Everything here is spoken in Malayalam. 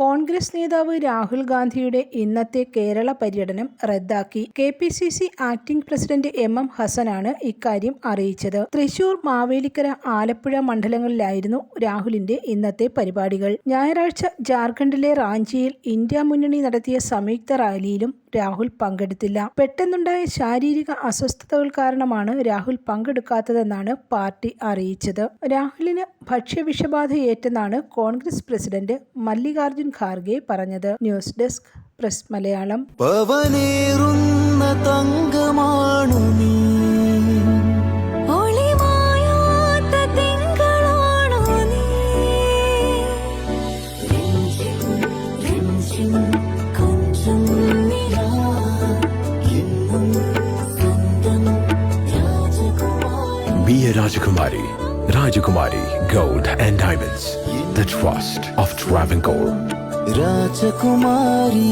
കോൺഗ്രസ് നേതാവ് രാഹുൽ ഗാന്ധിയുടെ ഇന്നത്തെ കേരള പര്യടനം റദ്ദാക്കി. K P C C acting president M M ഹസനാണ് ഇക്കാര്യം അറിയിച്ചത്. തൃശൂർ മാവേലിക്കര ആലപ്പുഴ മണ്ഡലങ്ങളിലായിരുന്നു രാഹുലിന്റെ ഇന്നത്തെ പരിപാടികൾ. ഞായറാഴ്ച ജാർഖണ്ഡിലെ റാഞ്ചിയിൽ ഇന്ത്യ മുന്നണി നടത്തിയ സംയുക്ത റാലിയിലും രാഹുൽ പങ്കെടുത്തില്ല. പെട്ടെന്നുണ്ടായ ശാരീരിക അസ്വസ്ഥതകൾ കാരണമാണ് രാഹുൽ പങ്കെടുക്കാത്തതെന്നാണ് പാർട്ടി അറിയിച്ചത്. രാഹുലിന് ഭക്ഷ്യവിഷബാധയേറ്റെന്നാണ് കോൺഗ്രസ് പ്രസിഡന്റ് മല്ലികാർജുൻ ഖാർഗെ പറഞ്ഞത് ന്യൂസ് ഡെസ്ക് പ്രസ് മലയാളം പവനേറുന്ന തങ്കമാണു നീ Be a Rajakumari. Rajakumari Gold and Diamonds. The trust of Travancore. Rajakumari.